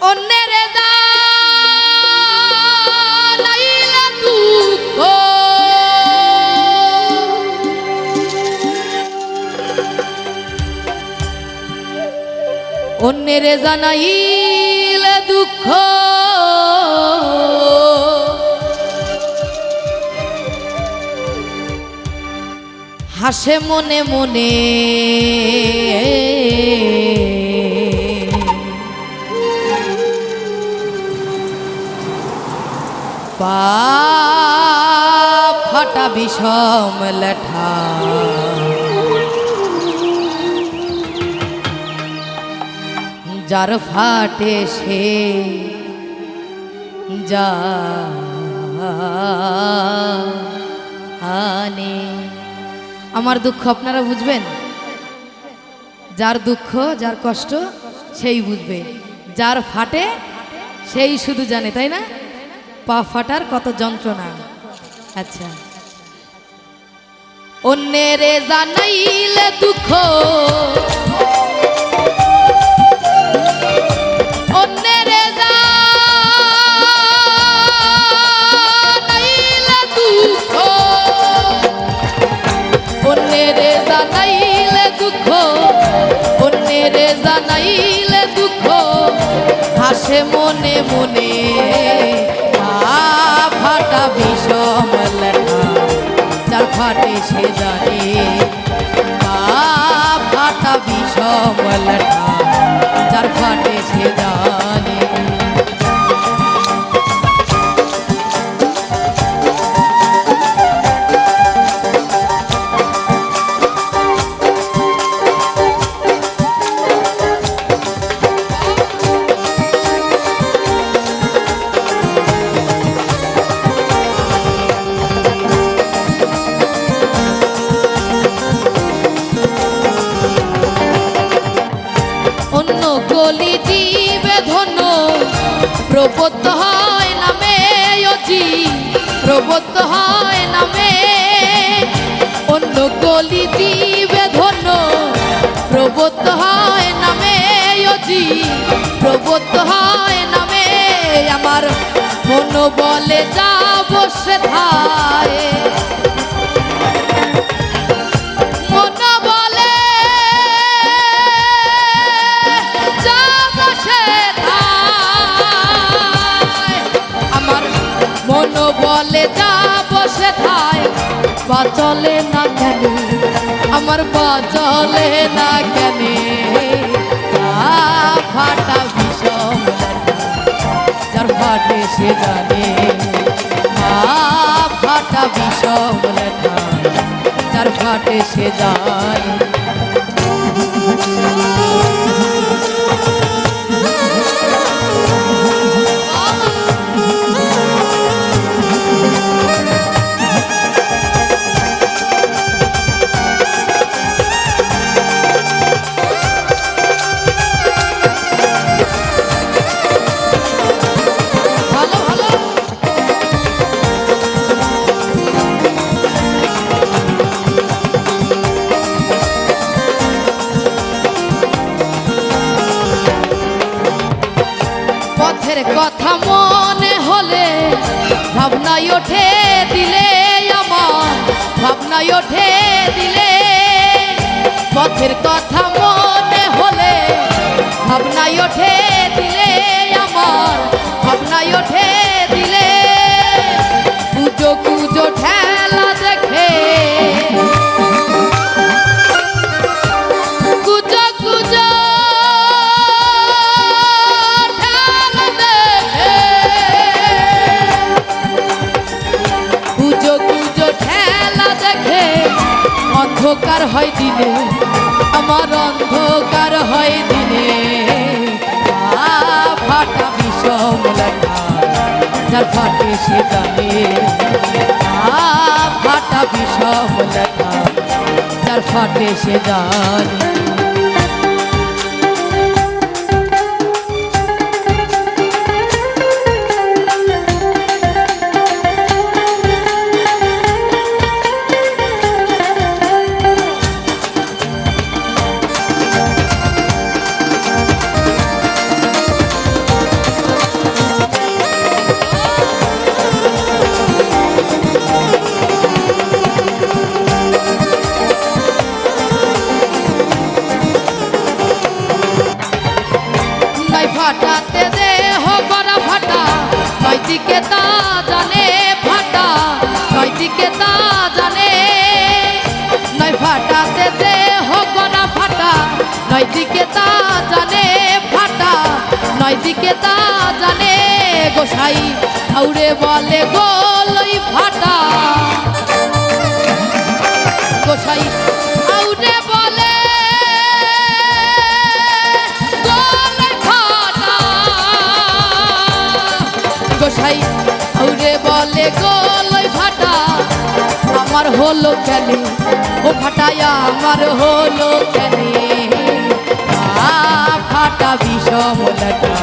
অন্যের জানাইলে দুঃখ। জানাইলে দুঃখ। হাসে মনে মনে বিষম লেঠা যার ফাটে সে যা আমার দুঃখ আপনারা বুঝবেন যার দুঃখ যার কষ্ট সেই বুঝবে যার ফাটে সেই শুধু জানে তাই না পা ফাটার কত যন্ত্রণা আচ্ছা অন্যেরে জানাইলে দুঃখ। জানাইলে দুঃখ। হাসে মনে মনে আ সে জানে। ফাটা বিষম লটা যার ফাটে সে জানে গলি জীবে ধন্য। প্রবদ্ধ হয় নামে অজি প্রবদ্ধ হয় নামে অন্য গলি জীবে ধন্য। প্রবদ্ধ হয় নামে অজি প্রবদ্ধ হয় নামে আমার মন বলে যা বসে থায় বসে থায় বা চলে না কেন? আমার বা চলে না কেন? ফাটা বিষম যার ফাটে সে জানে। ফাটা বিষম লেখা, যার ফাটে সে জানে কথা মনে হলে ভাবনায় ওঠে দিলে আমার, ভাবনায় ওঠে দিলে পথের কথা মনে হলে ভাবনায় ওঠে অন্ধকার হয় দিনে, আমার অন্ধকার হয় দিনে। ফাটা বিষম যার ফাটে সে জানে। ফাটা বিষম যার ফাটে সে জানে। ফাটাতে দেহ করা ফাটা। নয় দিকে তা জানে ফাটা। নয় দিকে তা জানে। নয় ফাটাতে দেহ করা ফাটা। নয় দিকে তা জানে ফাটা। নয় দিকে তা জানে গোসাই। আউরে বলে গোলই ফাটা। গলায় ফাটা আমার হলো কেন ও ফাটায়া আমার হলো কেন ফাটা বিষম লাটা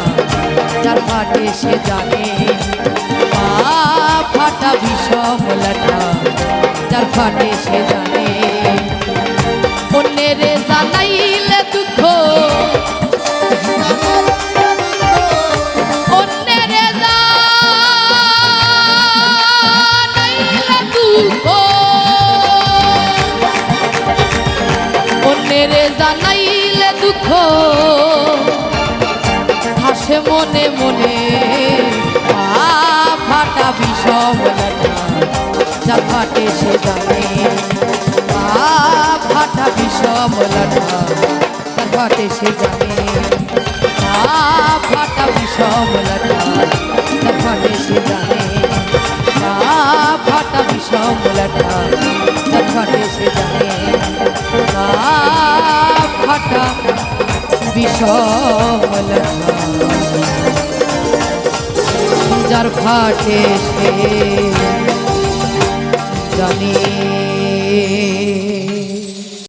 যার ফাটে সে জানে। ফাটা বিষম লাটা যার ফাটে সে জানে। হাসে মনে মনে। ফাটা বিষম যা ফাটে সে জানে। ফাটা বিষম যা ফাটে সে জানে। ফাটা বিষম যা ফাটে সে জানে। ফাটা বিষম যা ফাটে সে জানে। ফাটা লাগা যার ফাটে জানে